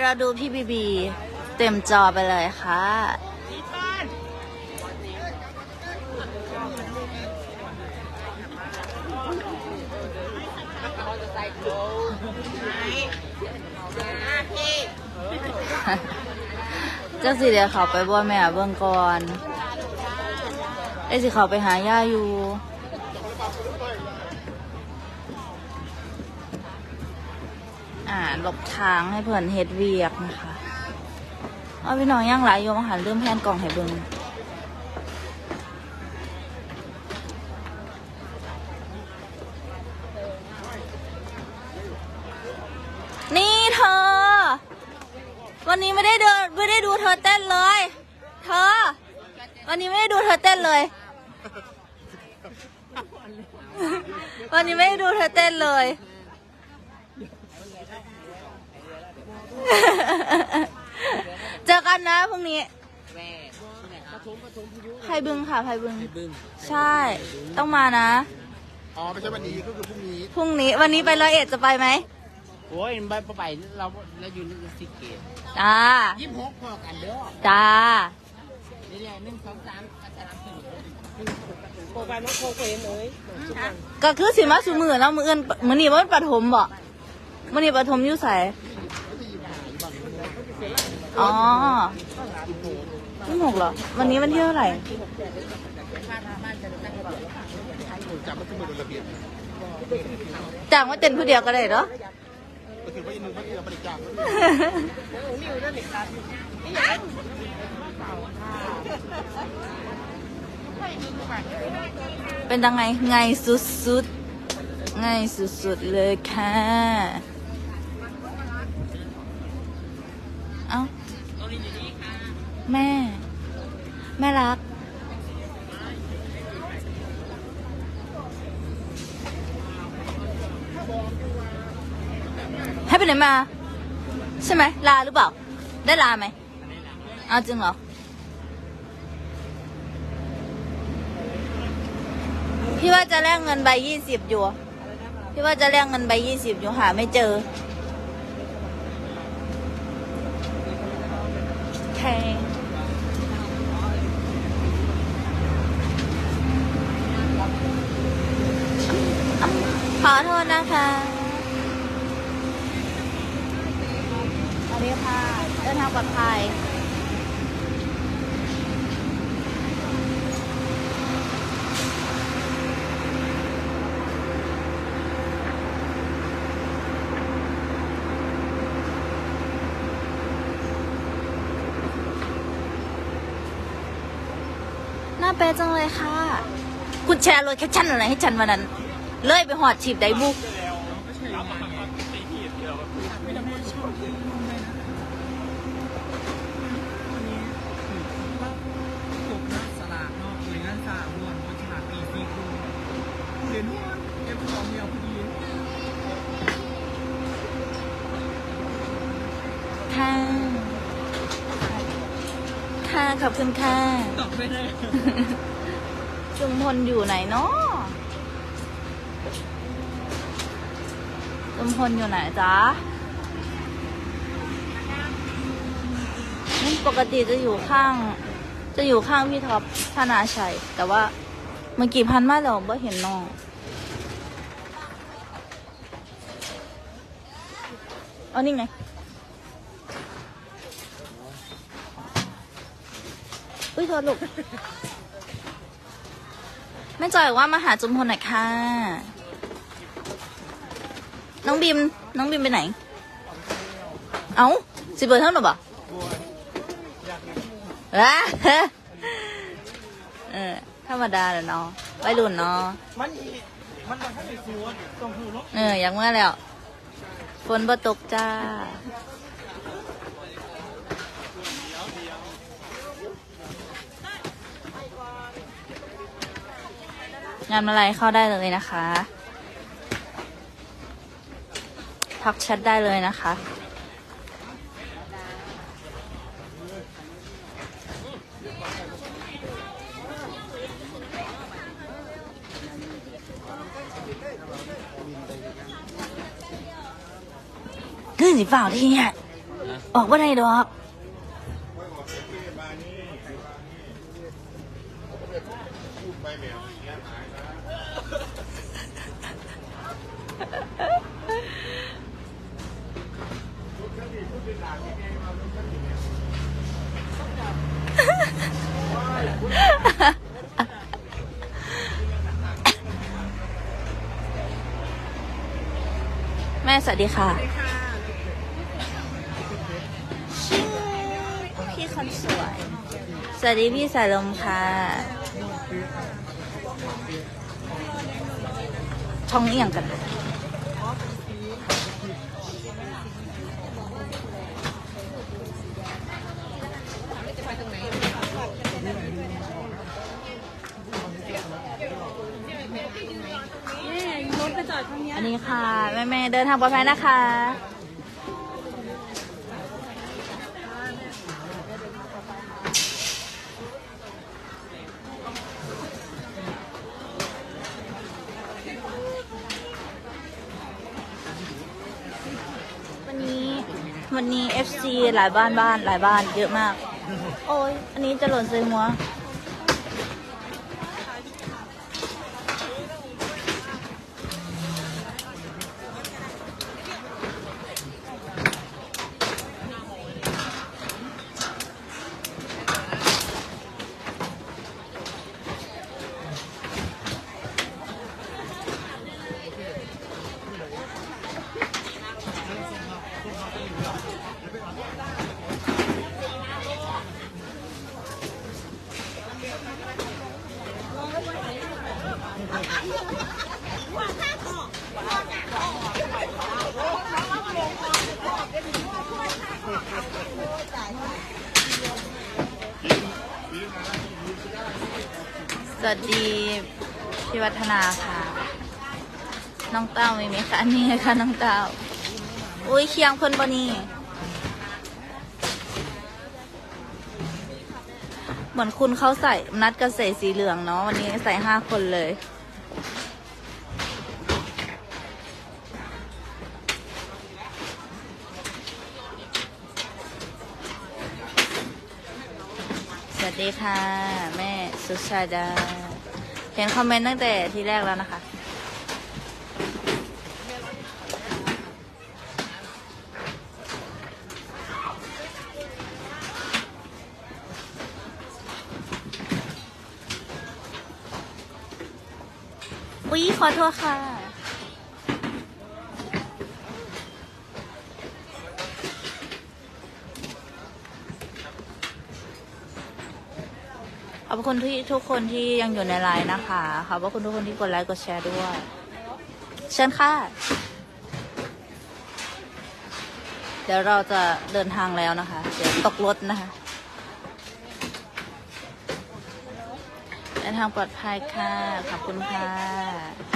เราดูพี่บีบี เต็มจอไปเลยค่ะเจ้าสิเดี๋ยวเขาไปบ่แม่เบิ่งก่อนไอ้สิเขาไปหาย่าอยู่ อ่าหลบทางให้เพื่อนเฮ็ดเวียกนะคะเอาพี่น้องย่างหลายโยมหันเริ่มแพนกล่องให้เบิ่งนี่เธอ วันนี้ไม่ได้เดินไม่ได้ดูเธอเต้นเลย เธอ วันนี้ไม่ได้ดูเธอเต้นเลย วันนี้ไม่ได้ดูเธอเต้นเลย เจอกันนะพรุ่งนี้ไพบึงค่ะไพบึง บึ้งใช่ ต้องมานะ อ๋อไม่ใช่วันนี้ก็คือพรุ่งนี้พรุ่งนี้วันนี้ไปร้อยเอ็ดจะไปไหมโอ้ยไปไปเราเราอยู่ในสิเกตจ้ายี่สิบหกพอกันเด้อจ้านี่แหละหนึ่งสองสามอาจารย์ขึ้นโปรแกรมน้องโคเวนเลยก็คือสิมาสูมือแล้วมืออื่นมือนี้ว่าปฐมบ่มือนี้ปฐมอยู่ใส อ๋อยี่หกเหรอ วันนี้วันที่เท่าไหร่ จับมันขึ้นมาโดยระเบียบจ้างว่าเต้นผู้เดียวก็ได้เหรอ ก็คือว่าอินนึงว่าเราไม่ได้จ้างเป็นยังไง ไงสุดๆ ไงสุดๆ เลยค่ะ เอ้า แม่ แม่รัก ให้ไปไหนมา ใช่ไหมลาหรือเปล่า ได้ลาไหมเอาจริงเหรอ พี่ว่าจะแลกเงินใบยี่สิบอยู่ พี่ว่าจะแลกเงินใบยี่สิบอยู่หาไม่เจอแพงขอโทษ นะคะสวัสดีค่ะเดินทางปลอดภัยน่าเป๊ะจังเลยค่ะ คุณแชร์โลเคชั่นอะไรให้ฉันวันนั้น เลยไปหอดฉีบไดบุกจบนักสลากเนาะหรืองานสามวนบนฉลากปีซีคูเหรียญม้วนเอฟสองเดียวพอดีค่ะค่ะขอบคุณค่ะตอบไม่ได้จุมพลอยู่ไหนเนาะ จุมพลอยู่ไหนจ๊ะนี่ปกติจะอยู่ข้าง จะอยู่ข้างพี่ท็อปธนาชัย แต่ว่าเมื่อกี้พันมาแล้วไม่เห็นน้องเอานี่ไงอุ้ยโทษลูกแม่จอยว่ามาหาจุมพลหน่อยค่ะ น้องบิม น้องบิมไปไหน เอ้าสิเปิดเท่าหรอบ่ว้าเออธรรมดาแหละเนาะไว้รุ่นเนาะมันมันมันถ้าไปซื้อต้องคือรถเอออย่างเมื่อแล้ว ฝนบ่ตกจ้างานอะไรเข้าได้เลยนะคะ ทักแชทได้เลยนะคะขึ้นสิเปล่าที่เนี่ยโอออกมาได้ดอกแม่ แม่สวัสดีค่ะชิงพี่คนสวย สวัสดีพี่สายลมค่ะ ช่องเอียงกัน อันนี้ค่ะ แม่แม่เดินทางปลอดภัยนะคะ วันนี้วันนี้ FC หลายบ้านบ้านหลายบ้านเยอะมาก โอ้ยอันนี้จะหล่นใส่หัว สวัสดีพี่วัฒนาค่ะ น้องเต้ามีไหมคะนี่ค่ะน้องเต้า อุ้ยเคียงเพิ่นบนี่เหมือนคุณเขาใส่นัดกันใส่สีเหลืองเนาะวันนี้ใส่ห้าคนเลย ดีค่ะ แม่สุชาดา เห็นคอมเมนต์ตั้งแต่ที่แรกแล้วนะคะ อุ๊ย ขอโทษค่ะ ข อบคุณที่ทุกคนที่ยังอยู่ในไลน์นะคะ ขอบคุณทุกคนที่กดไลค์กดแชร์ด้วย เชิญค่ะ เดี๋ยวเราจะเดินทางแล้วนะคะ เดี๋ยวตกรถนะคะ เดินทางปลอดภัยค่ะ ขอบคุณค่ะ